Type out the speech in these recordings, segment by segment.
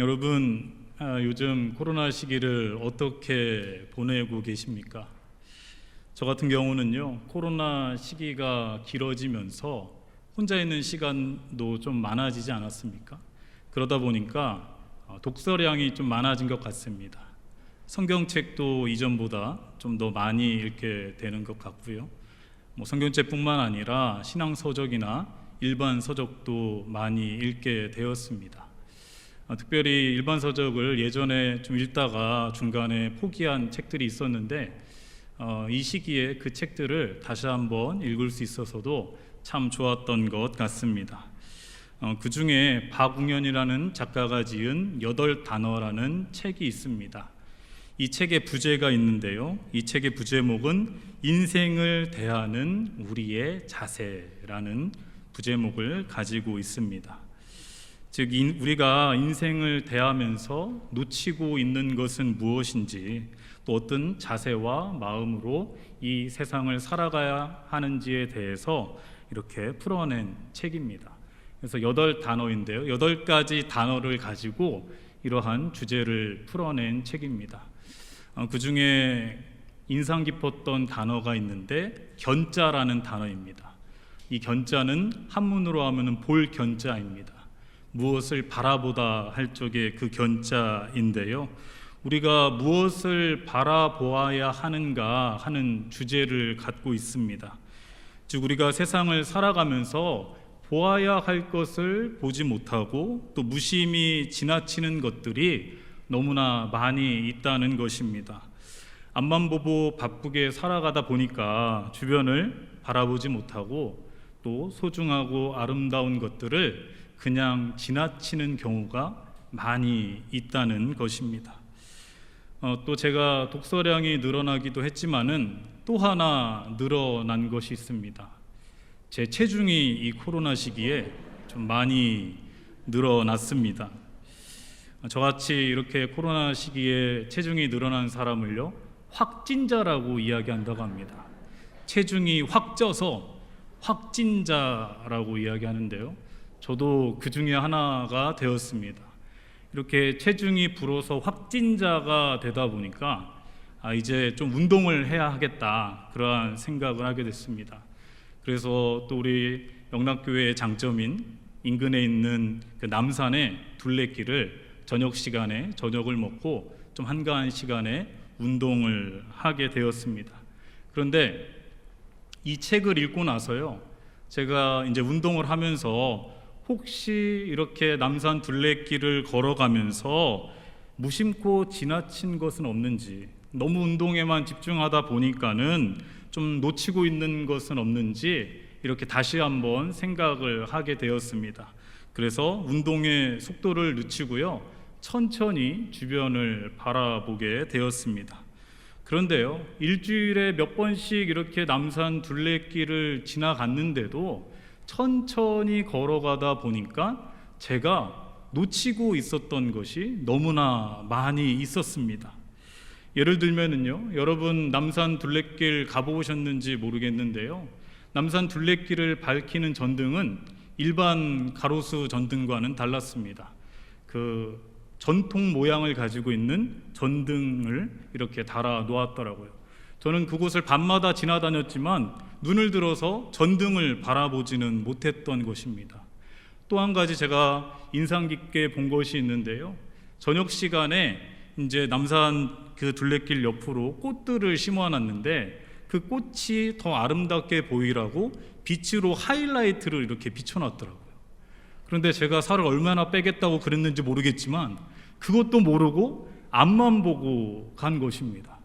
여러분 아, 요즘 코로나 시기를 어떻게 보내고 계십니까? 저 같은 경우는요 코로나 시기가 길어지면서 혼자 있는 시간도 좀 많아지지 않았습니까? 그러다 보니까 어, 독서량이 좀 많아진 것 같습니다. 성경책도 이전보다 좀 더 많이 읽게 되는 것 같고요. 뭐 성경책뿐만 아니라 신앙 서적이나 일반 서적도 많이 읽게 되었습니다. 어, 특별히 일반 서적을 예전에 좀 읽다가 중간에 포기한 책들이 있었는데 어, 이 시기에 그 책들을 다시 한번 읽을 수 있어서도 참 좋았던 것 같습니다. 어, 그 중에 박웅현이라는 작가가 지은 여덟 단어라는 책이 있습니다. 이 책의 부제가 있는데요. 이 책의 부제목은 인생을 대하는 우리의 자세라는 부제목을 가지고 있습니다. 즉 인- 우리가 인생을 대하면서 놓치고 있는 것은 무엇인지 또 어떤 자세와 마음으로 이 세상을 살아가야 하는지에 대해서 이렇게 풀어낸 책입니다. 그래서 여덟 단어인데요. 여덟 가지 단어를 가지고 이러한 주제를 풀어낸 책입니다. 어, 그 중에 인상 깊었던 단어가 있는데 견자라는 단어입니다. 이 견자는 한문으로 하면은 볼 견자입니다. 무엇을 바라보다 할 적에 그 견자인데요. 우리가 무엇을 바라보아야 하는가 하는 주제를 갖고 있습니다. 즉 우리가 세상을 살아가면서 보아야 할 것을 보지 못하고 또 무심히 지나치는 것들이 너무나 많이 있다는 것입니다. 앞만 보고 바쁘게 살아가다 보니까 주변을 바라보지 못하고 또 소중하고 아름다운 것들을 그냥 지나치는 경우가 많이 있다는 것입니다. 어, 또 제가 독서량이 늘어나기도 했지만은 또 하나 늘어난 것이 있습니다. 제 체중이 이 코로나 시기에 좀 많이 늘어났습니다. 저같이 이렇게 코로나 시기에 체중이 늘어난 사람을요 확진자라고 이야기한다고 합니다. 체중이 확 쪄서 확진자라고 이야기하는데요. 저도 그 중에 하나가 되었습니다. 이렇게 체중이 불어서 확진자가 되다 보니까 아 이제 좀 운동을 해야 하겠다 그러한 생각을 하게 됐습니다. 그래서 또 우리 영락교회의 장점인 인근에 있는 그 남산의 둘레길을 저녁 시간에 저녁을 먹고 좀 한가한 시간에 운동을 하게 되었습니다. 그런데 이 책을 읽고 나서요, 제가 이제 운동을 하면서 혹시 이렇게 남산 둘레길을 걸어가면서 무심코 지나친 것은 없는지, 너무 운동에만 집중하다 보니까는 좀 놓치고 있는 것은 없는지 이렇게 다시 한번 생각을 하게 되었습니다. 그래서 운동의 속도를 늦추고요, 천천히 주변을 바라보게 되었습니다. 그런데요, 일주일에 몇 번씩 이렇게 남산 둘레길을 지나갔는데도 천천히 걸어가다 보니까 제가 놓치고 있었던 것이 너무나 많이 있었습니다. 예를 들면은요, 여러분 남산 둘레길 가보셨는지 모르겠는데요. 남산 둘레길을 밝히는 전등은 일반 가로수 전등과는 달랐습니다. 그 전통 모양을 가지고 있는 전등을 이렇게 달아 놓았더라고요. 저는 그곳을 밤마다 지나다녔지만 눈을 들어서 전등을 바라보지는 못했던 것입니다. 또 한 가지 제가 인상 깊게 본 것이 있는데요. 저녁 시간에 이제 남산 그 둘레길 옆으로 꽃들을 심어 놨는데 그 꽃이 더 아름답게 보이라고 빛으로 하이라이트를 이렇게 비춰 놨더라고요. 그런데 제가 살을 얼마나 빼겠다고 그랬는지 모르겠지만 그것도 모르고 앞만 보고 간 것입니다.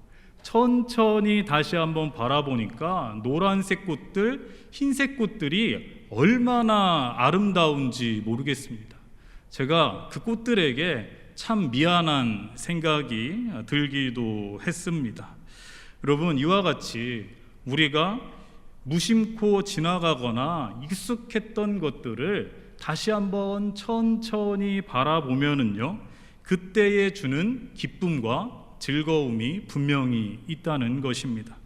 천천히 다시 한번 바라보니까 노란색 꽃들, 흰색 꽃들이 얼마나 아름다운지 모르겠습니다. 제가 그 꽃들에게 참 미안한 생각이 들기도 했습니다. 여러분, 이와 같이 우리가 무심코 지나가거나 익숙했던 것들을 다시 한번 천천히 바라보면은요, 그때에 주는 기쁨과 즐거움이 분명히 있다는 것입니다.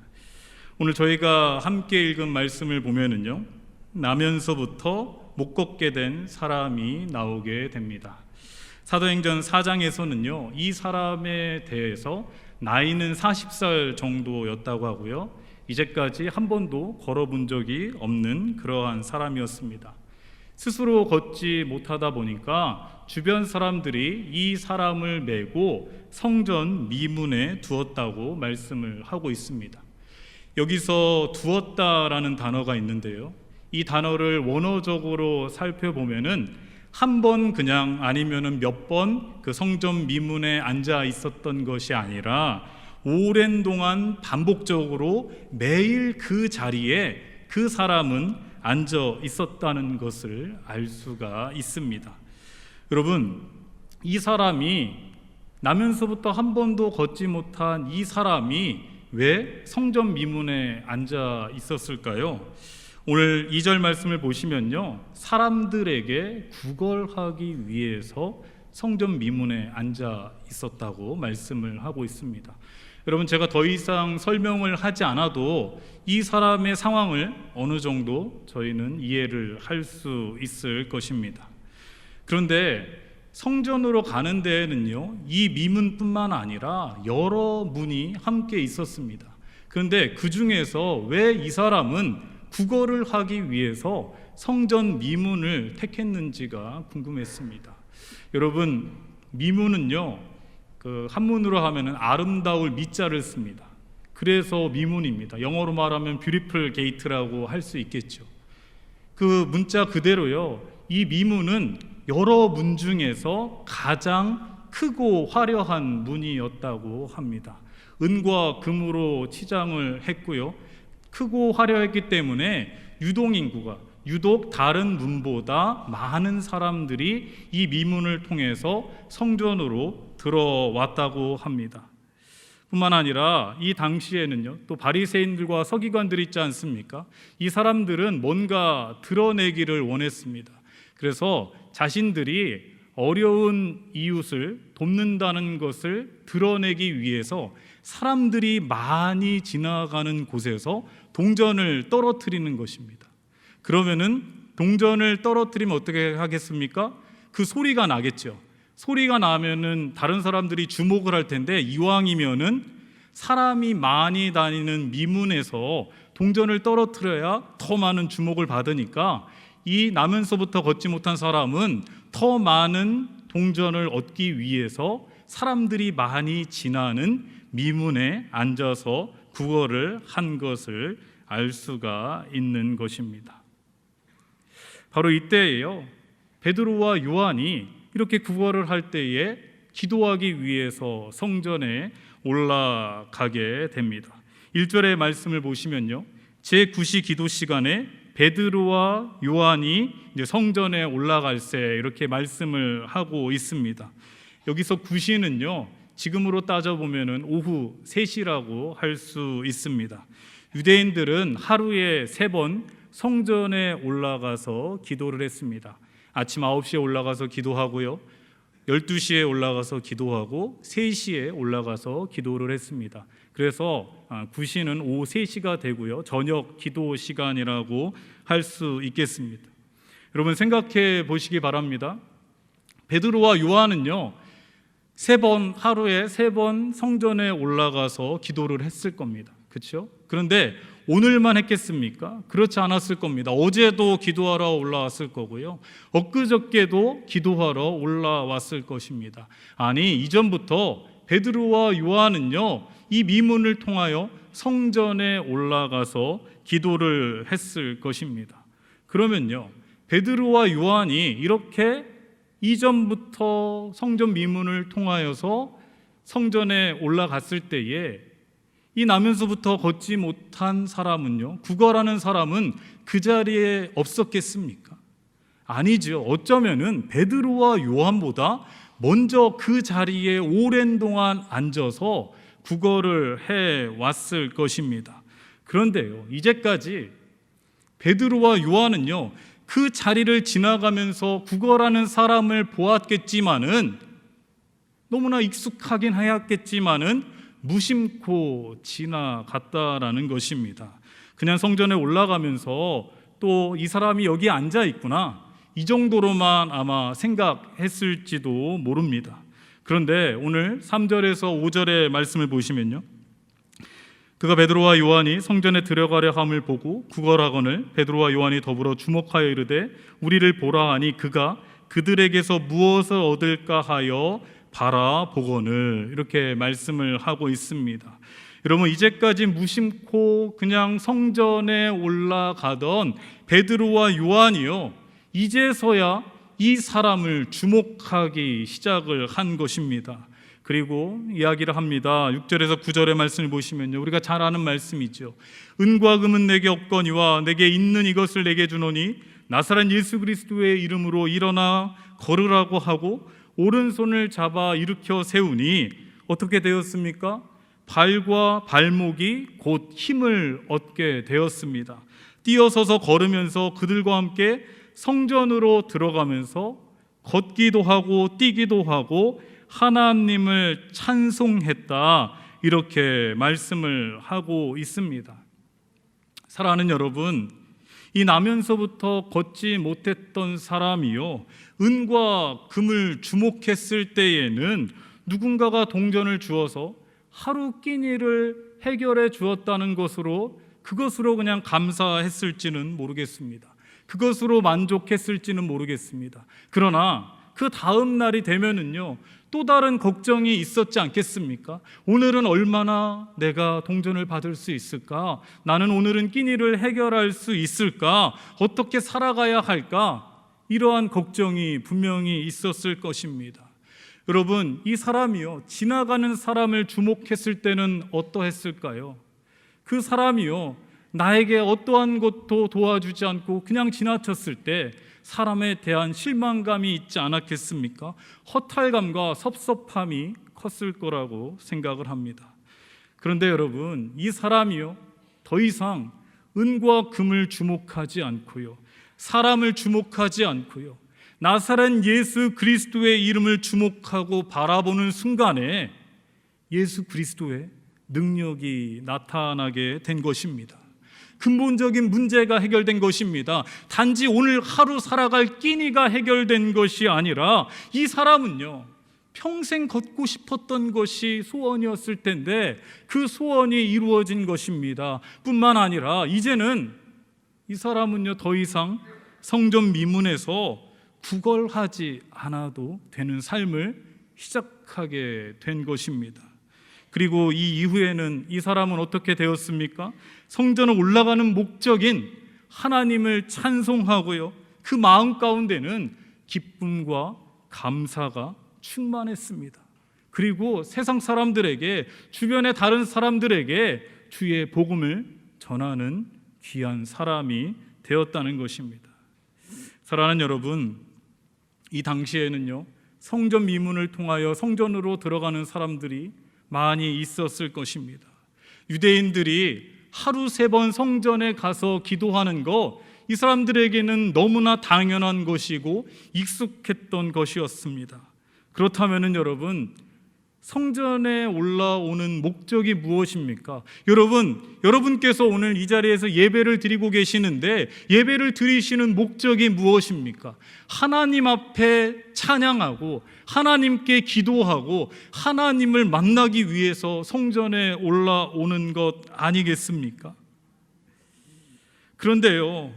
오늘 저희가 함께 읽은 말씀을 보면은요, 나면서부터 못 걷게 된 사람이 나오게 됩니다. 사도행전 4장에서는요, 이 사람에 대해서 나이는 40살 정도였다고 하고요. 이제까지 한 번도 걸어본 적이 없는 그러한 사람이었습니다. 스스로 걷지 못하다 보니까 주변 사람들이 이 사람을 메고 성전 미문에 두었다고 말씀을 하고 있습니다. 여기서 두었다라는 단어가 있는데요. 이 단어를 원어적으로 살펴보면은 한 번 그냥 아니면은 몇 번 그 성전 미문에 앉아 있었던 것이 아니라 오랜 동안 반복적으로 매일 그 자리에 그 사람은 앉아 있었다는 것을 알 수가 있습니다. 여러분, 이 사람이 나면서부터 한 번도 걷지 못한 이 사람이 왜 성전 미문에 앉아 있었을까요? 오늘 2절 말씀을 보시면요. 사람들에게 구걸하기 위해서 성전 미문에 앉아 있었다고 말씀을 하고 있습니다. 여러분 제가 더 이상 설명을 하지 않아도 이 사람의 상황을 어느 정도 저희는 이해를 할 수 있을 것입니다. 그런데 성전으로 가는 데에는요, 이 미문뿐만 아니라 여러 문이 함께 있었습니다. 그런데 그 중에서 왜 이 사람은 국어를 하기 위해서 성전 미문을 택했는지가 궁금했습니다. 여러분, 미문은요, 그 한문으로 하면은 아름다울 미자를 씁니다. 그래서 미문입니다. 영어로 말하면 beautiful gate라고 할 수 있겠죠. 그 문자 그대로요. 이 미문은 여러 문 중에서 가장 크고 화려한 문이었다고 합니다. 은과 금으로 치장을 했고요. 크고 화려했기 때문에 유동 인구가 유독 다른 문보다 많은 사람들이 이 미문을 통해서 성전으로 들어왔다고 합니다. 뿐만 아니라 이 당시에는요 또 바리새인들과 서기관들이 있지 않습니까? 이 사람들은 뭔가 드러내기를 원했습니다. 그래서 자신들이 어려운 이웃을 돕는다는 것을 드러내기 위해서 사람들이 많이 지나가는 곳에서 동전을 떨어뜨리는 것입니다. 그러면은 동전을 떨어뜨리면 어떻게 하겠습니까? 그 소리가 나겠죠. 소리가 나면은 다른 사람들이 주목을 할 텐데 이왕이면은 사람이 많이 다니는 미문에서 동전을 떨어뜨려야 더 많은 주목을 받으니까 이 나면서부터 걷지 못한 사람은 더 많은 동전을 얻기 위해서 사람들이 많이 지나는 미문에 앉아서 구걸을 한 것을 알 수가 있는 것입니다. 바로 이때에요. 베드로와 요한이 이렇게 구걸을 할 때에 기도하기 위해서 성전에 올라가게 됩니다. 1절의 말씀을 보시면요. 제9시 기도 시간에 베드로와 요한이 이제 성전에 올라갈 새 이렇게 말씀을 하고 있습니다. 여기서 9시는요. 지금으로 따져 보면은 오후 3시라고 할 수 있습니다. 유대인들은 하루에 세 번 성전에 올라가서 기도를 했습니다. 아침 9시에 올라가서 기도하고요. 12시에 올라가서 기도하고 3시에 올라가서 기도를 했습니다. 그래서 9시는 오후 3시가 되고요. 저녁 기도 시간이라고 할 수 있겠습니다. 여러분 생각해 보시기 바랍니다. 베드로와 요한은요. 세 번 하루에 세 번 성전에 올라가서 기도를 했을 겁니다. 그렇죠? 그런데 오늘만 했겠습니까? 그렇지 않았을 겁니다. 어제도 기도하러 올라왔을 거고요. 엊그저께도 기도하러 올라왔을 것입니다. 아니, 이전부터 베드로와 요한은요. 이 미문을 통하여 성전에 올라가서 기도를 했을 것입니다. 그러면요. 베드로와 요한이 이렇게 이전부터 성전 미문을 통하여서 성전에 올라갔을 때에 이 나면서부터 걷지 못한 사람은요, 구걸하는 사람은 그 자리에 없었겠습니까? 아니죠. 어쩌면은 베드로와 요한보다 먼저 그 자리에 오랜 동안 앉아서 구걸을 해 왔을 것입니다. 그런데요, 이제까지 베드로와 요한은요, 그 자리를 지나가면서 구걸하는 사람을 보았겠지만은 너무나 익숙하긴 하였겠지만은 무심코 지나갔다라는 것입니다. 그냥 성전에 올라가면서 또 이 사람이 여기 앉아 있구나. 이 정도로만 아마 생각했을지도 모릅니다. 그런데 오늘 3절에서 5절의 말씀을 보시면요. 그가 베드로와 요한이 성전에 들어가려 함을 보고 구걸하거늘 베드로와 요한이 더불어 주목하여 이르되 우리를 보라 하니 그가 그들에게서 무엇을 얻을까 하여 바라보거늘 이렇게 말씀을 하고 있습니다. 여러분 이제까지 무심코 그냥 성전에 올라가던 베드로와 요한이요 이제서야 이 사람을 주목하기 시작을 한 것입니다. 그리고 이야기를 합니다. 6절에서 9절의 말씀을 보시면요. 우리가 잘 아는 말씀이죠. 은과 금은 내게 없거니와 내게 있는 이것을 내게 주노니 나사렛 예수 그리스도의 이름으로 일어나 걸으라고 하고 오른손을 잡아 일으켜 세우니 어떻게 되었습니까? 발과 발목이 곧 힘을 얻게 되었습니다. 뛰어서서 걸으면서 그들과 함께 성전으로 들어가면서 걷기도 하고 뛰기도 하고 하나님을 찬송했다. 이렇게 말씀을 하고 있습니다. 사랑하는 여러분, 이 나면서부터 걷지 못했던 사람이요. 은과 금을 주목했을 때에는 누군가가 동전을 주어서 하루 끼니를 해결해 주었다는 것으로 그것으로 그냥 감사했을지는 모르겠습니다. 그것으로 만족했을지는 모르겠습니다. 그러나 그 다음 날이 되면은요, 또 다른 걱정이 있었지 않겠습니까? 오늘은 얼마나 내가 동전을 받을 수 있을까? 나는 오늘은 끼니를 해결할 수 있을까? 어떻게 살아가야 할까? 이러한 걱정이 분명히 있었을 것입니다. 여러분, 이 사람이요, 지나가는 사람을 주목했을 때는 어떠했을까요? 그 사람이요, 나에게 어떠한 것도 도와주지 않고 그냥 지나쳤을 때 사람에 대한 실망감이 있지 않았겠습니까? 허탈감과 섭섭함이 컸을 거라고 생각을 합니다. 그런데 여러분, 이 사람이요, 더 이상 은과 금을 주목하지 않고요, 사람을 주목하지 않고요, 나사렛 예수 그리스도의 이름을 주목하고 바라보는 순간에 예수 그리스도의 능력이 나타나게 된 것입니다. 근본적인 문제가 해결된 것입니다. 단지 오늘 하루 살아갈 끼니가 해결된 것이 아니라 이 사람은요, 평생 걷고 싶었던 것이 소원이었을 텐데 그 소원이 이루어진 것입니다. 뿐만 아니라 이제는 이 사람은요, 더 이상 성전 미문에서 구걸하지 않아도 되는 삶을 시작하게 된 것입니다. 그리고 이 이후에는 이 사람은 어떻게 되었습니까? 성전을 올라가는 목적인 하나님을 찬송하고요. 그 마음 가운데는 기쁨과 감사가 충만했습니다. 그리고 세상 사람들에게 주변의 다른 사람들에게 주의 복음을 전하는 귀한 사람이 되었다는 것입니다. 사랑하는 여러분, 이 당시에는요. 성전 미문을 통하여 성전으로 들어가는 사람들이 많이 있었을 것입니다. 유대인들이 하루 세 번 성전에 가서 기도하는 거 이 사람들에게는 너무나 당연한 것이고 익숙했던 것이었습니다. 그렇다면은 여러분 성전에 올라오는 목적이 무엇입니까? 여러분, 여러분께서 오늘 이 자리에서 예배를 드리고 계시는데 예배를 드리시는 목적이 무엇입니까? 하나님 앞에 찬양하고 하나님께 기도하고 하나님을 만나기 위해서 성전에 올라오는 것 아니겠습니까? 그런데요,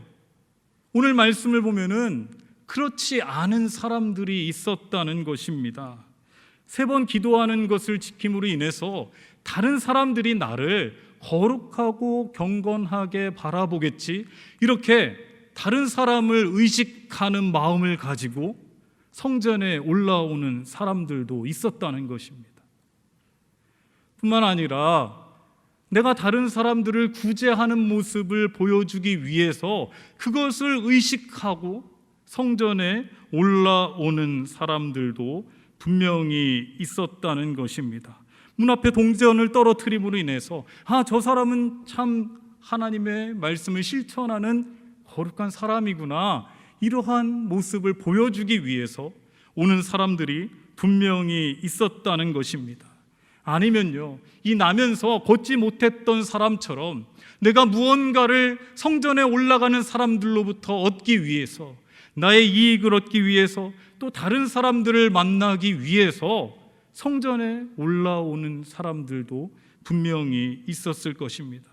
오늘 말씀을 보면은 그렇지 않은 사람들이 있었다는 것입니다. 세 번 기도하는 것을 지킴으로 인해서 다른 사람들이 나를 거룩하고 경건하게 바라보겠지. 이렇게 다른 사람을 의식하는 마음을 가지고 성전에 올라오는 사람들도 있었다는 것입니다. 뿐만 아니라 내가 다른 사람들을 구제하는 모습을 보여주기 위해서 그것을 의식하고 성전에 올라오는 사람들도 분명히 있었다는 것입니다. 문 앞에 동전을 떨어뜨림으로 인해서 아, 저 사람은 참 하나님의 말씀을 실천하는 거룩한 사람이구나. 이러한 모습을 보여주기 위해서 오는 사람들이 분명히 있었다는 것입니다. 아니면요, 이 나면서 걷지 못했던 사람처럼 내가 무언가를 성전에 올라가는 사람들로부터 얻기 위해서 나의 이익을 얻기 위해서 또 다른 사람들을 만나기 위해서 성전에 올라오는 사람들도 분명히 있었을 것입니다.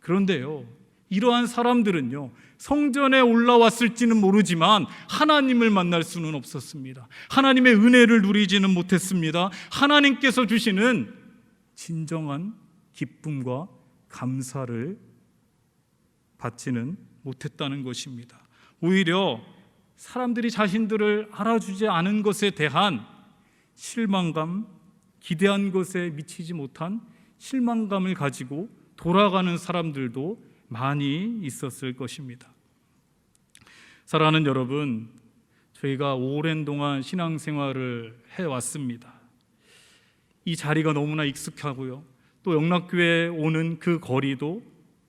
그런데요, 이러한 사람들은요, 성전에 올라왔을지는 모르지만 하나님을 만날 수는 없었습니다. 하나님의 은혜를 누리지는 못했습니다. 하나님께서 주시는 진정한 기쁨과 감사를 받지는 못했다는 것입니다. 오히려 사람들이 자신들을 알아주지 않은 것에 대한 실망감, 기대한 것에 미치지 못한 실망감을 가지고 돌아가는 사람들도 많이 있었을 것입니다. 사랑하는 여러분, 저희가 오랜 동안 신앙생활을 해왔습니다. 이 자리가 너무나 익숙하고요. 또 영락교회에 오는 그 거리도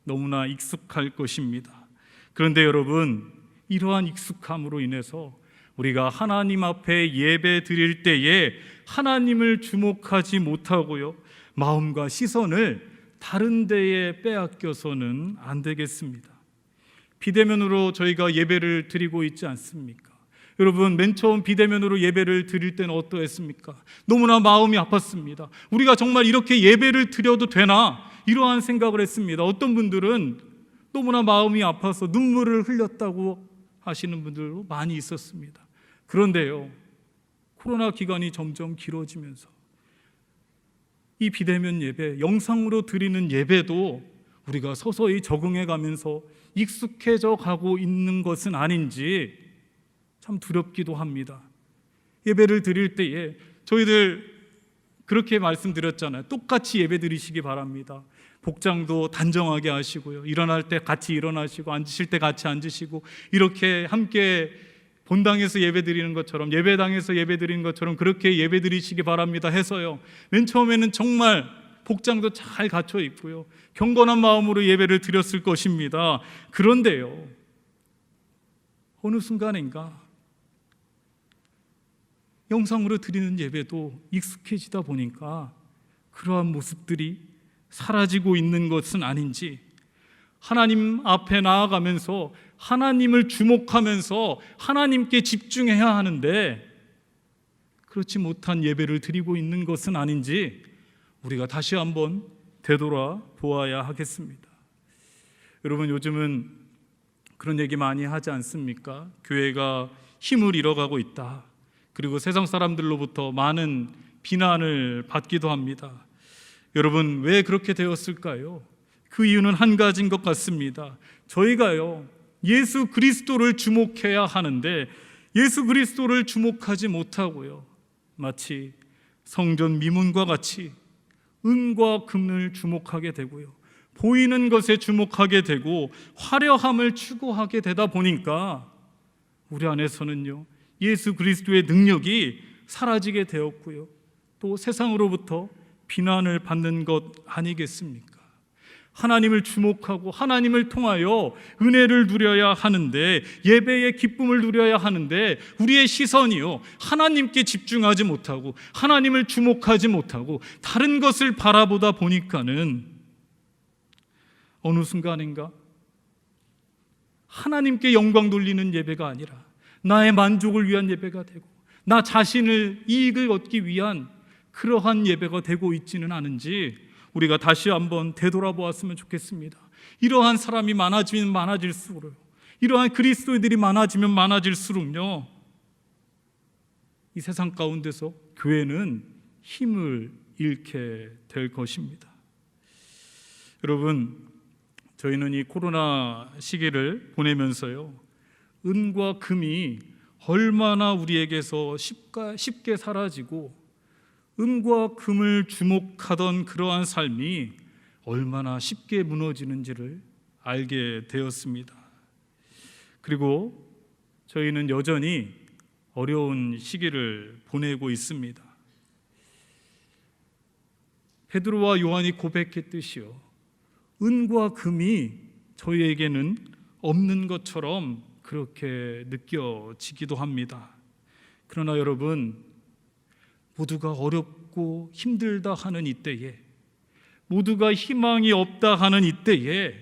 너무나 익숙할 것입니다. 그런데 여러분, 이러한 익숙함으로 인해서 우리가 하나님 앞에 예배 드릴 때에 하나님을 주목하지 못하고요. 마음과 시선을 다른 데에 빼앗겨서는 안 되겠습니다. 비대면으로 저희가 예배를 드리고 있지 않습니까? 여러분, 맨 처음 비대면으로 예배를 드릴 때는 어떠했습니까? 너무나 마음이 아팠습니다. 우리가 정말 이렇게 예배를 드려도 되나? 이러한 생각을 했습니다. 어떤 분들은 너무나 마음이 아파서 눈물을 흘렸다고 하시는 분들도 많이 있었습니다. 그런데요, 코로나 기간이 점점 길어지면서 이 비대면 예배, 영상으로 드리는 예배도 우리가 서서히 적응해 가면서 익숙해져 가고 있는 것은 아닌지 참 두렵기도 합니다. 예배를 드릴 때에 저희들 그렇게 말씀드렸잖아요. 똑같이 예배 드리시기 바랍니다. 복장도 단정하게 하시고요. 일어날 때 같이 일어나시고 앉으실 때 같이 앉으시고 이렇게 함께 본당에서 예배 드리는 것처럼 예배당에서 예배 드리는 것처럼 그렇게 예배 드리시기 바랍니다 해서요. 맨 처음에는 정말 복장도 잘 갖춰 있고요. 경건한 마음으로 예배를 드렸을 것입니다. 그런데요. 어느 순간인가 영상으로 드리는 예배도 익숙해지다 보니까 그러한 모습들이 사라지고 있는 것은 아닌지 하나님 앞에 나아가면서 하나님을 주목하면서 하나님께 집중해야 하는데 그렇지 못한 예배를 드리고 있는 것은 아닌지 우리가 다시 한번 되돌아 보아야 하겠습니다. 여러분 요즘은 그런 얘기 많이 하지 않습니까? 교회가 힘을 잃어가고 있다. 그리고 세상 사람들로부터 많은 비난을 받기도 합니다. 여러분 왜 그렇게 되었을까요? 그 이유는 한 가지인 것 같습니다. 저희가요 예수 그리스도를 주목해야 하는데 예수 그리스도를 주목하지 못하고요 마치 성전 미문과 같이 은과 금을 주목하게 되고요 보이는 것에 주목하게 되고 화려함을 추구하게 되다 보니까 우리 안에서는요 예수 그리스도의 능력이 사라지게 되었고요 또 세상으로부터 비난을 받는 것 아니겠습니까? 하나님을 주목하고 하나님을 통하여 은혜를 누려야 하는데 예배의 기쁨을 누려야 하는데 우리의 시선이요 하나님께 집중하지 못하고 하나님을 주목하지 못하고 다른 것을 바라보다 보니까는 어느 순간인가 하나님께 영광 돌리는 예배가 아니라 나의 만족을 위한 예배가 되고 나 자신을 이익을 얻기 위한 그러한 예배가 되고 있지는 않은지 우리가 다시 한번 되돌아보았으면 좋겠습니다. 이러한 사람이 많아지면 많아질수록 이러한 그리스도인들이 많아지면 많아질수록요 이 세상 가운데서 교회는 힘을 잃게 될 것입니다. 여러분 저희는 이 코로나 시기를 보내면서요 은과 금이 얼마나 우리에게서 쉽게 사라지고 은과 금을 주목하던 그러한 삶이 얼마나 쉽게 무너지는지를 알게 되었습니다. 그리고 저희는 여전히 어려운 시기를 보내고 있습니다. 베드로와 요한이 고백했듯이요. 은과 금이 저희에게는 없는 것처럼 그렇게 느껴지기도 합니다. 그러나 여러분, 모두가 어렵고 힘들다 하는 이때에 모두가 희망이 없다 하는 이때에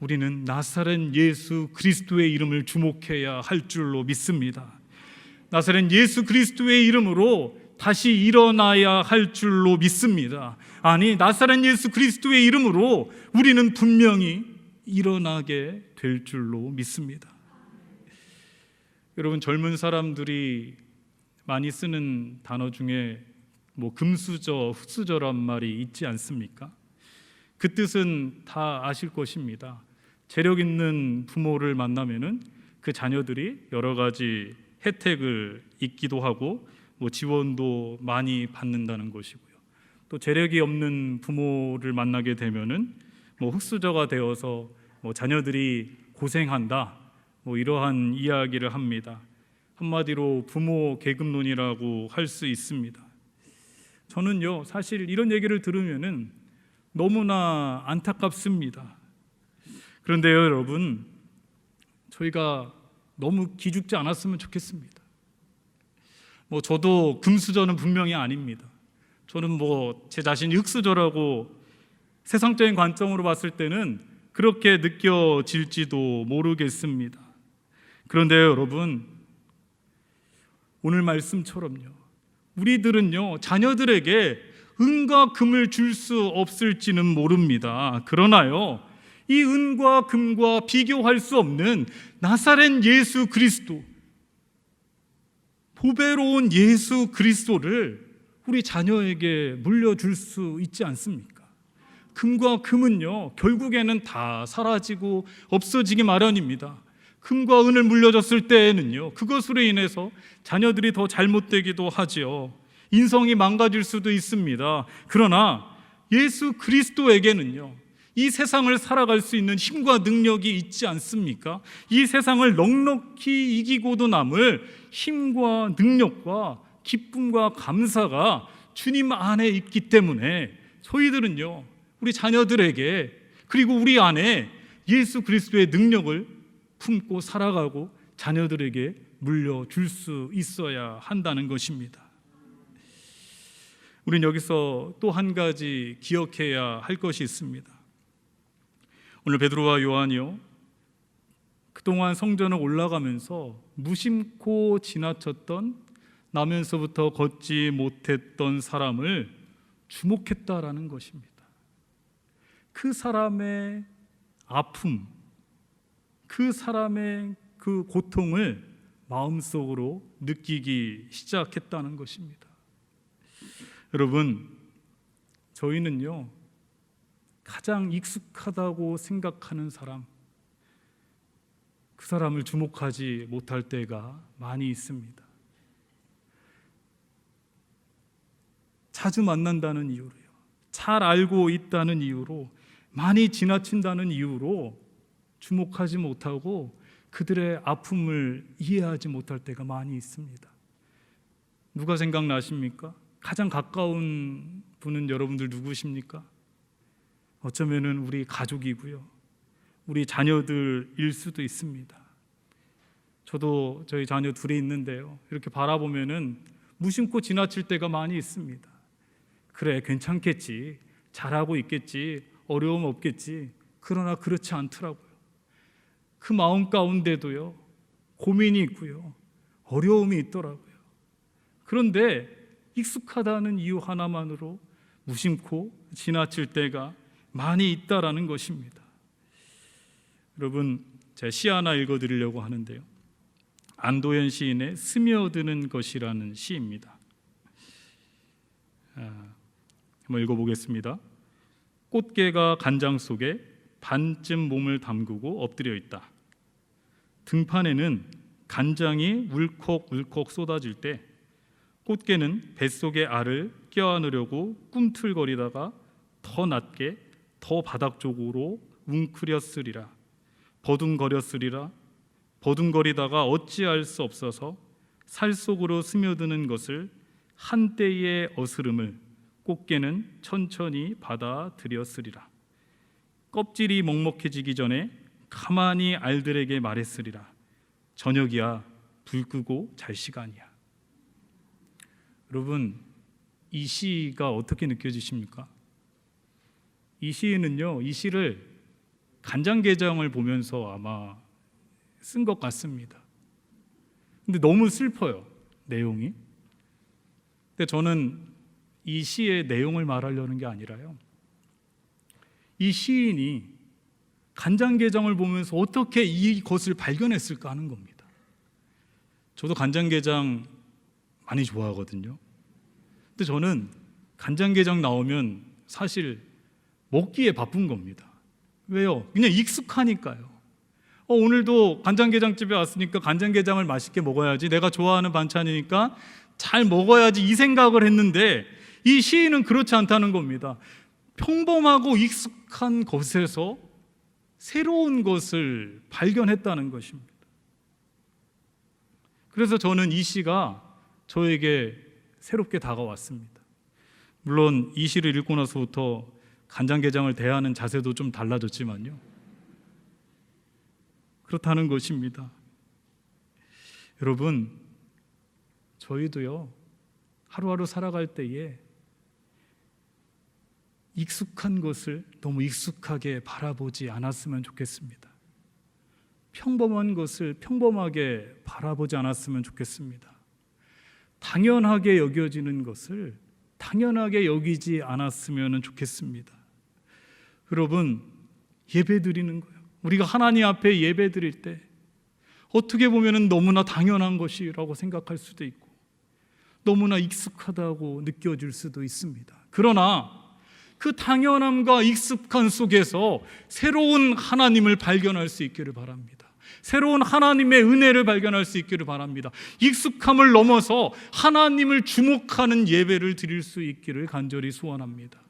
우리는 나사렛 예수 그리스도의 이름을 주목해야 할 줄로 믿습니다. 나사렛 예수 그리스도의 이름으로 다시 일어나야 할 줄로 믿습니다. 아니, 나사렛 예수 그리스도의 이름으로 우리는 분명히 일어나게 될 줄로 믿습니다. 여러분 젊은 사람들이 많이 쓰는 단어 중에 뭐 금수저, 흑수저란 말이 있지 않습니까? 그 뜻은 다 아실 것입니다. 재력 있는 부모를 만나면은 그 자녀들이 여러 가지 혜택을 잊기도 하고 뭐 지원도 많이 받는다는 것이고요. 또 재력이 없는 부모를 만나게 되면은 뭐 흑수저가 되어서 뭐 자녀들이 고생한다. 뭐 이러한 이야기를 합니다. 한마디로 부모 계급론이라고 할 수 있습니다. 저는요, 사실 이런 얘기를 들으면은 너무나 안타깝습니다. 그런데요, 여러분, 저희가 너무 기죽지 않았으면 좋겠습니다. 뭐 저도 금수저는 분명히 아닙니다. 저는 뭐 제 자신이 흑수저라고 세상적인 관점으로 봤을 때는 그렇게 느껴질지도 모르겠습니다. 그런데요, 여러분, 오늘 말씀처럼요. 우리들은요, 자녀들에게 은과 금을 줄 수 없을지는 모릅니다. 그러나요, 이 은과 금과 비교할 수 없는 나사렛 예수 그리스도, 보배로운 예수 그리스도를 우리 자녀에게 물려줄 수 있지 않습니까? 금과 금은요, 결국에는 다 사라지고 없어지기 마련입니다. 금과 은을 물려줬을 때에는요, 그것으로 인해서 자녀들이 더 잘못되기도 하지요. 인성이 망가질 수도 있습니다. 그러나 예수 그리스도에게는요, 이 세상을 살아갈 수 있는 힘과 능력이 있지 않습니까? 이 세상을 넉넉히 이기고도 남을 힘과 능력과 기쁨과 감사가 주님 안에 있기 때문에 저희들은요, 우리 자녀들에게 그리고 우리 안에 예수 그리스도의 능력을 품고 살아가고 자녀들에게 물려줄 수 있어야 한다는 것입니다. 우리는 여기서 또 한 가지 기억해야 할 것이 있습니다. 오늘 베드로와 요한이요. 그동안 성전을 올라가면서 무심코 지나쳤던 나면서부터 걷지 못했던 사람을 주목했다라는 것입니다. 그 사람의 아픔, 그 사람의 그 고통을 마음속으로 느끼기 시작했다는 것입니다. 여러분, 저희는요, 가장 익숙하다고 생각하는 사람, 그 사람을 주목하지 못할 때가 많이 있습니다. 자주 만난다는 이유로요. 잘 알고 있다는 이유로, 많이 지나친다는 이유로 주목하지 못하고 그들의 아픔을 이해하지 못할 때가 많이 있습니다. 누가 생각나십니까? 가장 가까운 분은 여러분들 누구십니까? 어쩌면은 우리 가족이고요. 우리 자녀들일 수도 있습니다. 저도 저희 자녀 둘이 있는데요. 이렇게 바라보면은 무심코 지나칠 때가 많이 있습니다. 그래, 괜찮겠지. 잘하고 있겠지. 어려움 없겠지. 그러나 그렇지 않더라고요. 그 마음 가운데도요, 고민이 있고요, 어려움이 있더라고요. 그런데 익숙하다는 이유 하나만으로 무심코 지나칠 때가 많이 있다라는 것입니다. 여러분, 제가 시 하나 읽어드리려고 하는데요. 안도현 시인의 스며드는 것이라는 시입니다. 아, 한번 읽어보겠습니다. 꽃게가 간장 속에 반쯤 몸을 담그고 엎드려 있다. 등판에는 간장이 울컥울컥 쏟아질 때 꽃게는 뱃속의 알을 껴안으려고 꿈틀거리다가 더 낮게 더 바닥 쪽으로 웅크렸으리라. 버둥거렸으리라. 버둥거리다가 어찌할 수 없어서 살 속으로 스며드는 것을 한때의 어스름을 꽃게는 천천히 받아들였으리라. 껍질이 먹먹해지기 전에 가만히 알들에게 말했으리라 저녁이야 불 끄고 잘 시간이야 여러분 이 시가 어떻게 느껴지십니까? 이 시인은요 이 시를 간장게장을 보면서 아마 쓴 것 같습니다. 근데 너무 슬퍼요 내용이. 근데 저는 이 시의 내용을 말하려는 게 아니라요. 이 시인이 간장게장을 보면서 어떻게 이것을 발견했을까 하는 겁니다. 저도 간장게장 많이 좋아하거든요. 근데 저는 간장게장 나오면 사실 먹기에 바쁜 겁니다. 왜요? 그냥 익숙하니까요. 어, 오늘도 간장게장집에 왔으니까 간장게장을 맛있게 먹어야지. 내가 좋아하는 반찬이니까 잘 먹어야지 이 생각을 했는데 이 시인은 그렇지 않다는 겁니다. 평범하고 익숙한 것에서 새로운 것을 발견했다는 것입니다. 그래서 저는 이 시가 저에게 새롭게 다가왔습니다. 물론 이 시를 읽고 나서부터 간장게장을 대하는 자세도 좀 달라졌지만요. 그렇다는 것입니다. 여러분, 저희도요, 하루하루 살아갈 때에 익숙한 것을 너무 익숙하게 바라보지 않았으면 좋겠습니다. 평범한 것을 평범하게 바라보지 않았으면 좋겠습니다. 당연하게 여겨지는 것을 당연하게 여기지 않았으면 좋겠습니다. 여러분, 예배 드리는 거예요. 우리가 하나님 앞에 예배 드릴 때 어떻게 보면 너무나 당연한 것이라고 생각할 수도 있고 너무나 익숙하다고 느껴질 수도 있습니다. 그러나 그 당연함과 익숙한 속에서 새로운 하나님을 발견할 수 있기를 바랍니다. 새로운 하나님의 은혜를 발견할 수 있기를 바랍니다. 익숙함을 넘어서 하나님을 주목하는 예배를 드릴 수 있기를 간절히 소원합니다.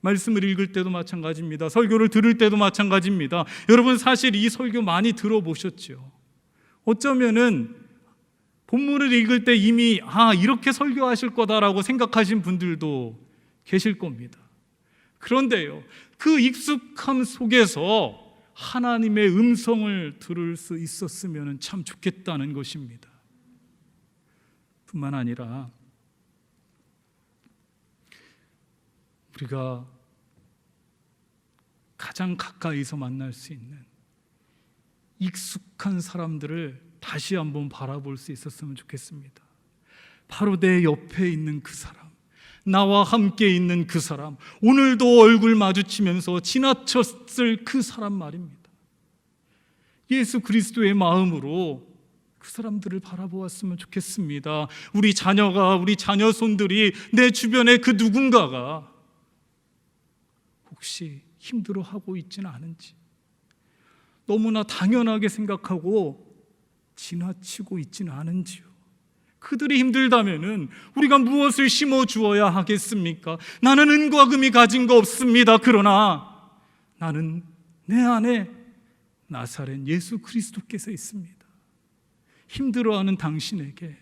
말씀을 읽을 때도 마찬가지입니다. 설교를 들을 때도 마찬가지입니다. 여러분 사실 이 설교 많이 들어보셨죠? 어쩌면은 본문을 읽을 때 이미 아 이렇게 설교하실 거다라고 생각하신 분들도 계실 겁니다. 그런데요, 그 익숙함 속에서 하나님의 음성을 들을 수 있었으면 참 좋겠다는 것입니다. 뿐만 아니라 우리가 가장 가까이서 만날 수 있는 익숙한 사람들을 다시 한번 바라볼 수 있었으면 좋겠습니다. 바로 내 옆에 있는 그 사람, 나와 함께 있는 그 사람, 오늘도 얼굴 마주치면서 지나쳤을 그 사람 말입니다. 예수 그리스도의 마음으로 그 사람들을 바라보았으면 좋겠습니다. 우리 자녀가, 우리 자녀 손들이 내 주변에 그 누군가가 혹시 힘들어하고 있지는 않은지 너무나 당연하게 생각하고 지나치고 있지는 않은지요. 그들이 힘들다면은 우리가 무엇을 심어 주어야 하겠습니까? 나는 은과 금이 가진 거 없습니다. 그러나 나는 내 안에 나사렛 예수 그리스도께서 있습니다. 힘들어하는 당신에게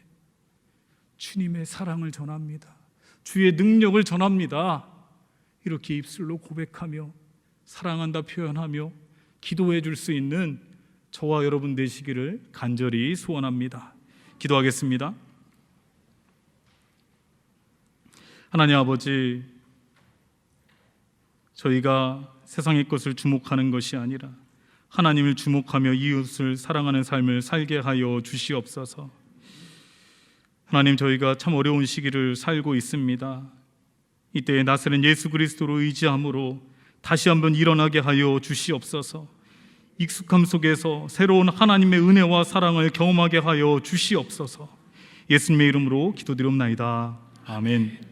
주님의 사랑을 전합니다. 주의 능력을 전합니다. 이렇게 입술로 고백하며 사랑한다 표현하며 기도해 줄 수 있는 저와 여러분 되시기를 간절히 소원합니다. 기도하겠습니다. 하나님 아버지, 저희가 세상의 것을 주목하는 것이 아니라 하나님을 주목하며 이웃을 사랑하는 삶을 살게 하여 주시옵소서. 하나님, 저희가 참 어려운 시기를 살고 있습니다. 이때 나서는 예수 그리스도로 의지함으로 다시 한번 일어나게 하여 주시옵소서. 익숙함 속에서 새로운 하나님의 은혜와 사랑을 경험하게 하여 주시옵소서. 예수님의 이름으로 기도드리옵나이다. 아멘.